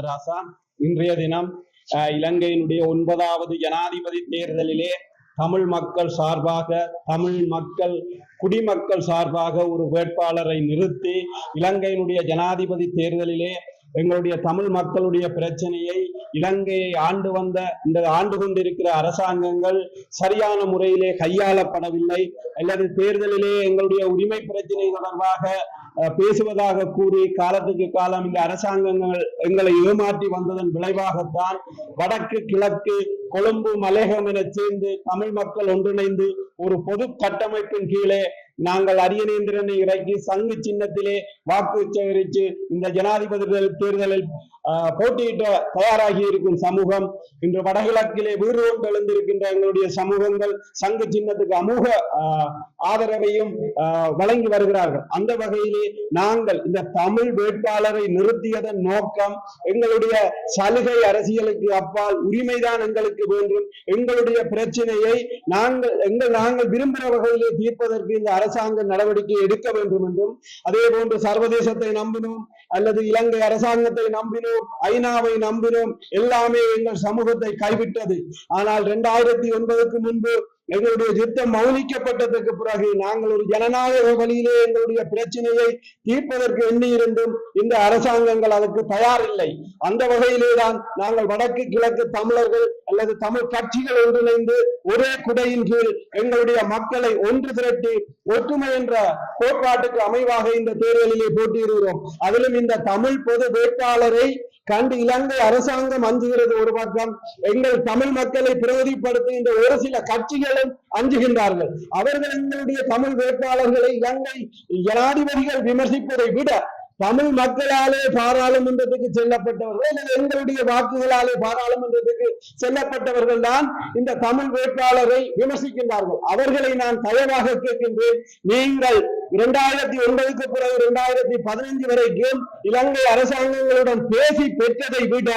பேரான இன்றைய தினம் இலங்கையினுடைய ஒன்பதாவது ஜனாதிபதி தேர்தலிலே தமிழ் மக்கள் சார்பாக தமிழ் மக்கள் குடிமக்கள் சார்பாக ஒரு வேட்பாளரை நிறுத்தி இலங்கையினுடைய ஜனாதிபதி தேர்தலிலே எங்களுடைய தமிழ் மக்களுடைய பிரச்சனையை இலங்கையை ஆண்டு வந்த இந்த ஆண்டு கொண்டிருக்கிற அரசாங்கங்கள் சரியான முறையிலே கையாளப்படவில்லை. அல்லது தேர்தலிலே எங்களுடைய உரிமை பிரச்சனை தொடர்பாக பேசுவதாக கூறி காலத்துக்கு காலம் இந்த அரசாங்கங்கள் எங்களை ஏமாற்றி வந்ததன் விளைவாகத்தான் வடக்கு கிழக்கு கொழும்பு மலேகம் என சேர்ந்து தமிழ் மக்கள் ஒன்றிணைந்து ஒரு பொது கட்டமைப்பின் கீழே நாங்கள் அரியநேந்திரனை இறக்கி சங்கு சின்னத்திலே வாக்கு சேகரித்து இந்த ஜனாதிபதி தேர்தலில் போட்டியிட தயாராகி இருக்கும் சமூகம். இன்று வடகிழக்கிலே வீடு எழுந்திருக்கின்ற எங்களுடைய சமூகங்கள் சங்க சின்னத்துக்கு அமூக ஆதரவையும் வழங்கி வருகிறார்கள். அந்த வகையிலே நாங்கள் இந்த தமிழ் வேட்பாளரை நிறுத்தியதன் நோக்கம் எங்களுடைய சலுகை அரசியலுக்கு அப்பால் உரிமைதான் எங்களுக்கு வேண்டும். எங்களுடைய பிரச்சனையை நாங்கள் எங்கள் நாங்கள் விரும்புகிற வகையிலே தீர்ப்பதற்கு இந்த அரசாங்க நடவடிக்கை எடுக்க வேண்டும் என்றும் அதே போன்று சர்வதேசத்தை நம்பினோம் அல்லது இலங்கை அரசாங்கத்தை நம்பினோம் ஐநாவை நம்பினோம் எல்லாமே எங்கள் சமூகத்தை கைவிட்டது. ஆனால் இரண்டாயிரத்தி ஒன்பதுக்கு முன்பு எங்களுடைய யுத்தம் மௌனிக்கப்பட்டதற்கு பிறகு நாங்கள் ஒரு ஜனநாயக வழியிலே எங்களுடைய பிரச்சனையை தீர்ப்பதற்கு எண்ணியிருந்தும் இந்த அரசாங்கங்கள் அதற்கு தயாரில்லை. அந்த வகையிலே தான் நாங்கள் வடக்கு கிழக்கு தமிழர்கள் அல்லது தமிழ் கட்சிகள் ஒன்றிணைந்து ஒரே குடையின் கீழ் எங்களுடைய மக்களை ஒன்று திரட்டி ஒற்றுமை என்ற கோட்பாட்டுக்கு அமைவாக இந்த தேர்தலிலே போட்டியிடுகிறோம். அதிலும் இந்த தமிழ் பொது வேட்பாளரை கண்டு இலங்கை அரசாங்கம் அஞ்சுகிறது ஒரு பக்கம் எங்கள் தமிழ் மக்களை பிரதிப்படுத்துகின்ற ஒரு சில கட்சிகளும் அஞ்சுகின்றார்கள். அவர்கள் எங்களுடைய தமிழ் வேட்பாளர்களை இலங்கை ஜனாதிபதிகள் விமர்சிப்பதை விட தமிழ் மக்களாலே பாராளுமன்றத்துக்கு செல்லப்பட்டவர்கள் எங்களுடைய வாக்குகளாலே பாராளுமன்றத்துக்கு செல்லப்பட்டவர்கள் தான் இந்த தமிழ் வேட்பாளரை விமர்சிக்கின்றார்கள். அவர்களை நான் தயவாக கேட்கின்றேன். நீங்கள் இரண்டாயிரத்தி ஒன்பதுக்கு பிறகு இரண்டாயிரத்தி பதினைந்து வரைக்கும் இலங்கை அரசாங்கங்களுடன் பேசி பெற்றதை விட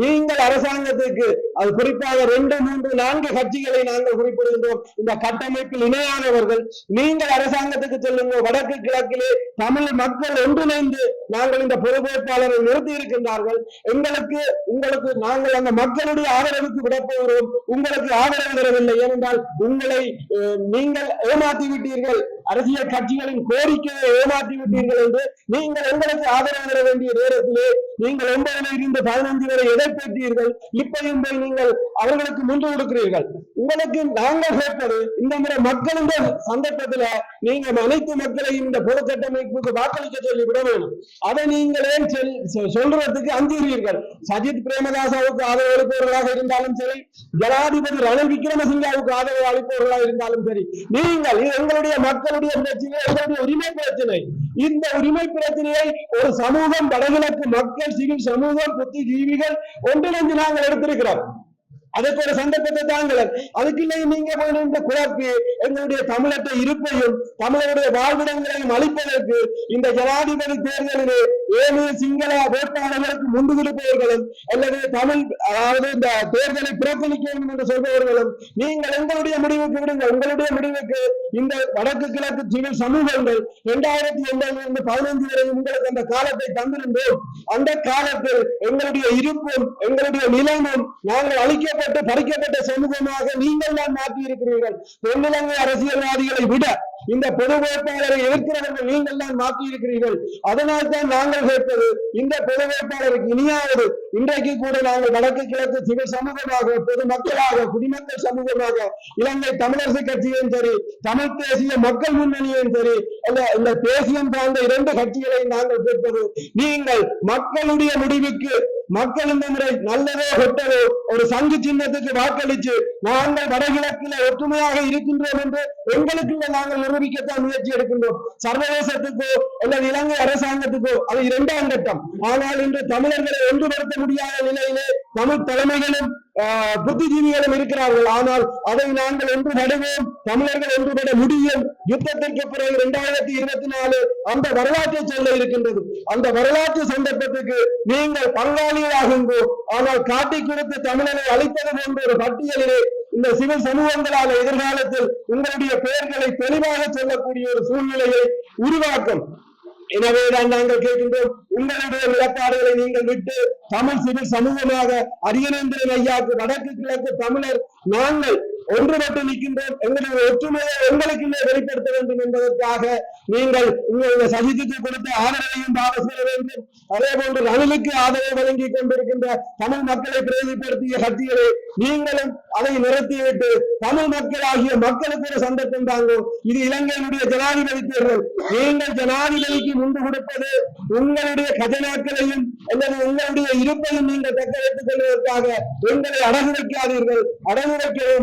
நீங்கள் அரசாங்கத்துக்கு அது குறிப்பாக ரெண்டு மூன்று நான்கு கட்சிகளை நாங்கள் குறிப்பிடுகின்றோம். இந்த கட்டமைப்பில் இணையானவர்கள் நீங்கள் அரசாங்கத்துக்கு செல்லுங்கள். வடக்கு கிழக்கிலே தமிழ் மக்கள் ஒன்றிணைந்து நாங்கள் இந்த பொறுப்பேற்பாளரை நிறுத்தி இருக்கின்றார்கள். எங்களுக்கு உங்களுக்கு நாங்கள் அந்த மக்களுடைய ஆதரவுக்கு விடப்போகிறோம். உங்களுக்கு ஆதரவு தரவில்லை. ஏனென்றால் உங்களை நீங்கள் ஏமாற்றி விட்டீர்கள் அரசியல் கட்சிகளின் கோரிக்கையை ஏமாற்றி விட்டீர்கள் என்று நீங்கள் எங்களுக்கு ஆதரவு தர வேண்டிய நேரத்திலே நீங்கள் ஒன்பதுல இருந்து பதினைந்து வரை எதை பெற்றீர்கள் இப்பையும் போய் நீங்கள் அவர்களுக்கு முன்று கொடுக்கிறீர்கள். உங்களுக்கு நாங்கள் கேட்பது இந்த முறை மக்களுடைய சந்தர்ப்பத்துல நீங்கள் அனைத்து மக்களையும் இந்த பொது கட்டமைப்புக்கு வாக்களிக்க சொல்லி விட வேணும் அதை நீங்கள் ஏன் சொல்றதுக்கு அஞ்சுகிறீர்கள்? சஜித் பிரேமதாசாவுக்கு ஆதரவு அளிப்பவர்களாக இருந்தாலும் சரி ஜனாதிபதி ரணில் விக்ரமசிங்காவுக்கு ஆதரவு அளிப்பவர்களாக இருந்தாலும் சரி நீங்கள் இது எங்களுடைய மக்களுடைய பிரச்சனை எங்களுடைய உரிமை பிரச்சனை. இந்த உரிமை பிரச்சனையை ஒரு சமூகம் வடகிழக்கு மக்கள் சிவில் சமூகம் புத்திஜீவிகள் ஒன்றிணைந்து நாங்கள் எடுத்திருக்கிறோம். அதுக்கு ஒரு சந்தர்ப்பத்தை தாங்கள் அதுக்குள்ளே நீங்க போய் இந்த குழப்பி எங்களுடைய தமிழற்ற இருப்பையும் தமிழருடைய வாழ்விடங்களையும் அளிப்பதற்கு இந்த ஜனாதிபதி தேர்தலிலே ஏழு சிங்கள வேட்பாளர்களுக்கு முண்டு கொடுப்பவர்களும் அல்லது தமிழ் அதாவது இந்த தேர்தலை புறக்கணிக்க வேண்டும் என்று சொல்பவர்களும் நீங்கள் எங்களுடைய முடிவுக்கு விடுங்கள். உங்களுடைய முடிவுக்கு இந்த வடக்கு கிழக்கு சிவில் சமூகங்கள் இரண்டாயிரத்தி ஒன்பதுல இருந்து பதினைந்து வரை உங்களுக்கு அந்த காலத்தை தந்திருந்தோம். அந்த காலத்தில் எங்களுடைய இருப்பும் எங்களுடைய நிலைமும் நாங்கள் அளிக்கப்பட்டு பறிக்கப்பட்ட சமூகமாக நீங்கள் தான் மாற்றி இருக்கிறீர்கள் தென்னிலங்கை அரசியல்வாதிகளை விட இந்த பொது வேட்பாளரை எதிர்க்கிறவர்கள் நீங்கள் தான் வாக்கு இருக்கிறீர்கள் அதனால் தான் நாங்கள் கேட்பது இந்த பொது வேட்பாளருக்கு இனியாவது இன்றைக்கு கூட நாங்கள் வடக்கு கிழக்கு சிவில் சமூகமாக பொது மக்களாக குடிமக்கள் சமூகமாக இலங்கை தமிழரசு கட்சியும் சரி தமிழ் தேசிய மக்கள் முன்னணியும் சரி அல்ல இந்த தேசியம் சார்ந்த இரண்டு கட்சிகளை நாங்கள் கேட்பது நீங்கள் மக்களுடைய முடிவுக்கு மக்கள் இந்த முறை நல்லதோ கெட்டதோ ஒரு சங்கு சின்னத்துக்கு வாக்களிச்சு நாங்கள் வடகிழக்கில ஒற்றுமையாக இருக்கின்றோம் என்று எங்களுக்குள்ள நாங்கள் நிரூபிக்கத்தான் முயற்சி எடுக்கின்றோம். சர்வதேசத்துக்கோ அல்லது இலங்கை அரசாங்கத்துக்கோ அது இரண்டாம் கட்டம். ஆனால் இன்று தமிழர்களை ஒன்றுபடுத்த முடியாத நிலையிலே தமிழ் தலைமைகளும் புத்திஜீவிகளும் இருக்கிறார்கள். ஆனால் அதை நாங்கள் ஒன்றுபடுவோம் தமிழர்கள் ஒன்றுபட முடியும். யுத்தத்திற்கு பிறகு இரண்டாயிரத்தி இருபத்தி நாலு அந்த வரலாற்றை சொல்ல இருக்கின்றது. அந்த வரலாற்று சந்தர்ப்பத்துக்கு நீங்கள் பங்காளியாகுங்கோ. ஆனால் காட்டி கொடுத்து தமிழனை அழித்தது போன்ற ஒரு பட்டியலிலே இந்த சிவில் சமூகங்களால் எதிர்காலத்தில் உங்களுடைய பெயர்களை தெளிவாக சொல்லக்கூடிய ஒரு சூழ்நிலையை உருவாக்கும். எனவேதான் நாங்கள் கேட்கின்றோம். உங்களுடைய நிலப்பாடுகளை நீங்கள் விட்டு தமிழ் சிவில் சமூகமாக அரியநேந்திரன் ஐயாக்கு வடக்கு கிழக்கு தமிழர் நாங்கள் ஒன்றுபட்டு நிற்கின்றோம். எங்களுடைய ஒற்றுமையை எங்களுக்குள்ளே வெளிப்படுத்த வேண்டும் என்பதற்காக நீங்கள் உங்களுடைய சஜித்துக்கு கொடுத்த ஆதரவையும் வாபஸ் பெற வேண்டும். அதே போன்று ரணிலுக்கு ஆதரவை வழங்கி கொண்டிருக்கின்ற தமிழ் மக்களை பிரதிப்படுத்திய சக்திகளை நீங்களும் அதை நிறுத்திவிட்டு தமிழ் மக்களாகிய மக்களுக்கு ஒரு சந்தர்ப்பம் தாங்கும். இது இலங்கையினுடைய ஜனாதிபதி தேர்தல். நீங்கள் ஜனாதிபதிக்கு முன்பு கொடுப்பது உங்களுடைய கஜனாக்களையும் அல்லது உங்களுடைய இருப்பையும் நீங்கள் தக்க வைத்துக் கொள்வதற்காக எங்களை அடகு வைக்காதீர்கள் அடகு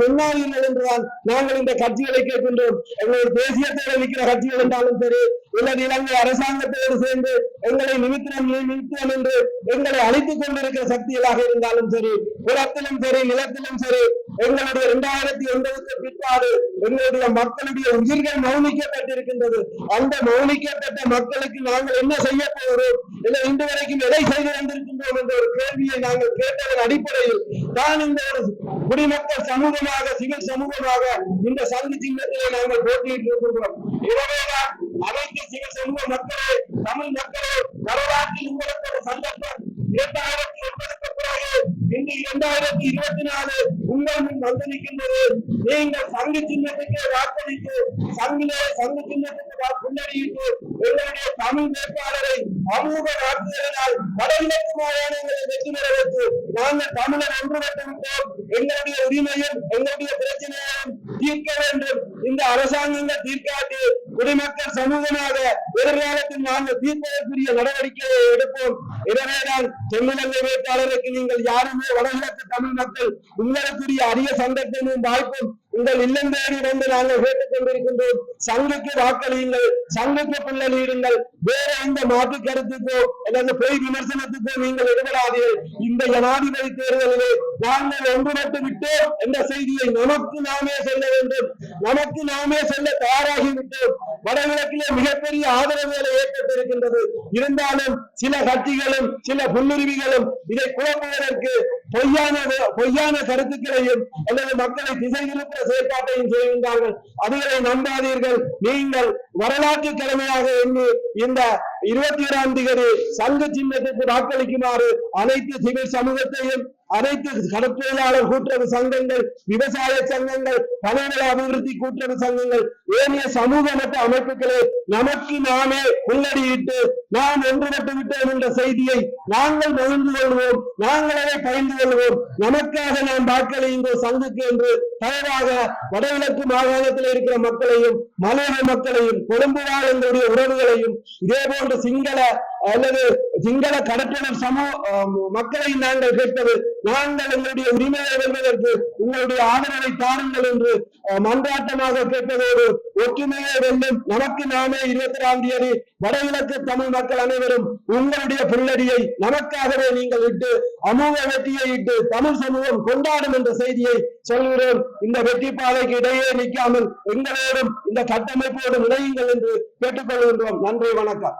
முன்னாதீர்கள் என்றுதான் நாங்கள் இந்த கட்சிகளை கேட்கின்றோம். எங்களுடைய தேசியத்தோடு இருக்கிற கட்சிகள் என்றாலும் சரி உலக இலங்கை அரசாங்கத்தோடு சேர்ந்து எங்களை நிமித்திரம் நிமித்தம் என்று எங்களை அழைத்துக் கொண்டிருக்கிற சக்திகளாக இருந்தாலும் சரி புறத்திலும் சரி நிலத்திலும் சரி எங்களுடைய இரண்டாயிரத்தி ஒன்பதுக்கு பிற்பாடு எங்களுடைய மக்களுடைய உயிர்கள் மௌனிக்கப்பட்டிருக்கின்றது. அந்த மௌனிக்கப்பட்ட மக்களுக்கு நாங்கள் என்ன செய்ய போகிறோம்? இல்லை இன்று வரைக்கும் எதை செய்து வந்திருக்கின்றோம் என்ற ஒரு கேள்வியை நாங்கள் கேட்டதன் அடிப்படையில் தான் இந்த ஒரு குடிமக்கள் சமூகமாக சிவில் சமூகமாக இந்த சந்தி சின்னத்திலே நாங்கள் போட்டியிட்டு இருக்கின்றோம் எனவேதான் அனைத்து சிவில் சமூக மக்களே தமிழ் மக்களே வரலாற்றில் உங்களுக்கு ஒரு சந்தர்ப்பம். இரண்டாயிரத்தி ஒன்பதுக்கு பிறகு இன்று இரண்டாயிரத்தி இருபத்தி நாலு உங்கள் முன் வந்து நிற்கின்றது. நீங்கள் சங்கு சின்னத்துக்கு வாக்களித்து சங்கிலே சங்கு சின்னத்துக்கு வா- எங்களுடைய தமிழ் வேட்பாளரை அமூக வாக்குகளினால் வடகிழக்கு மாகாணங்களை வெற்றி பெற வைத்து நாங்கள் தமிழர் ஒன்றுபட்டு விட்டோம். எங்களுடைய உரிமையும் எங்களுடைய பிரச்சனையையும் தீர்க்க வேண்டும். இந்த அரசாங்கங்கள் தீர்க்காட்டி குடிமக்கள் சமூகமாக எதிர்காலத்தில் நாங்கள் தீர்ப்பதற்குரிய நடவடிக்கையை எடுப்போம். எனவேதான் தென்னிலங்கை வேட்பாளருக்கு நீங்கள் யாருமே வடகிழக்கு தமிழ் மக்கள் உங்களுக்குரிய அரிய சந்தர்ப்பமும் வாய்ப்பும் உங்கள் இல்லம் தேடி வந்து நாங்கள் கேட்டுக் கொண்டிருக்கின்றோம் சங்குக்கு வாக்களியுங்கள் சங்குக்கு பின்னணியிடுங்கள் வேற எந்த மாற்று கருத்துக்கோ அல்லது பொய் விமர்சனத்துக்கோ நீங்கள் எடுபடாதீர்கள். இந்த ஜனாதிபதி தேர்தலிலே நாங்கள் ஒன்றுபட்டு விட்டோம் என்ற செய்தியை நமக்கு நாமே சொல்ல வேண்டும். நமக்கு நாமே சொல்ல தயாராகி விட்டோம். வடகிழக்கிலே மிகப்பெரிய ஆதரவுகளை ஏற்பட்டிருக்கின்றது. இருந்தாலும் சில கட்சிகளும் சில புல்லுருவிகளும் இதை குழப்புவதற்கு பொய்யான பொய்யான கருத்துக்களையும் அல்லது மக்களை திசை திருப்ப செயற்பாட்டையும் செய்கின்றார்கள். அதுகளை நம்பாதீர்கள். நீங்கள் வரலாற்று கடமையாக எண்ணி இந்த இருபத்தி ஏழாம் தேதி சங்க சின்னத்துக்கு வாக்களிக்குமாறு அனைத்து சிவில் சமூகத்தையும் அனைத்து கடற்தொழிலாளர் கூட்டுறவு சங்கங்கள் விவசாய சங்கங்கள் பணிநில அபிவிருத்தி கூட்டுறவு சங்கங்கள் ஏனைய சமூக மற்ற அமைப்புகளை நமக்கு நாமே உள்ளடியிட்டு நாம் ஒன்றுபட்டு விட்டோம் என்ற செய்தியை நாங்கள் மகிழ்ந்து கொள்வோம். நாங்கள் அதை பகிர்ந்து கொள்வோம். நமக்காக நாம் வாக்களியுங்கோ சங்குக்கு என்று தயவாக வடகிழக்கு மாகாணத்தில் இருக்கிற மக்களையும் மலையக மக்களையும் கொழும்பு வாழ் எங்களுடைய உறவுகளையும் இதே போன்ற சிங்கள அல்லது சிங்கள கடற்றனர் சமூக மக்களை நாங்கள் கேட்பது நாங்கள் எங்களுடைய உரிமையை வெல்வதற்கு உங்களுடைய ஆதரவை தாருங்கள் என்று மன்றாட்டமாக கேட்பதோடு ஒற்றுமையை வெல்லும் நமக்கு நாமே இருபத்தி ஆறாம் தேதி வடகிழக்கு தமிழ் மக்கள் அனைவரும் உங்களுடைய புல்லடியை நமக்காகவே நீங்கள் இட்டு அமூக வெற்றியை இட்டு தமிழ் சமூகம் கொண்டாடும் என்ற செய்தியை சொல்கிறோம். இந்த வெற்றி பாதைக்கு இடையே நிற்காமல் எங்களோடும் இந்த கட்டமைப்போடு இணையுங்கள் என்று கேட்டுக்கொள்கின்றோம். நன்றி வணக்கம்.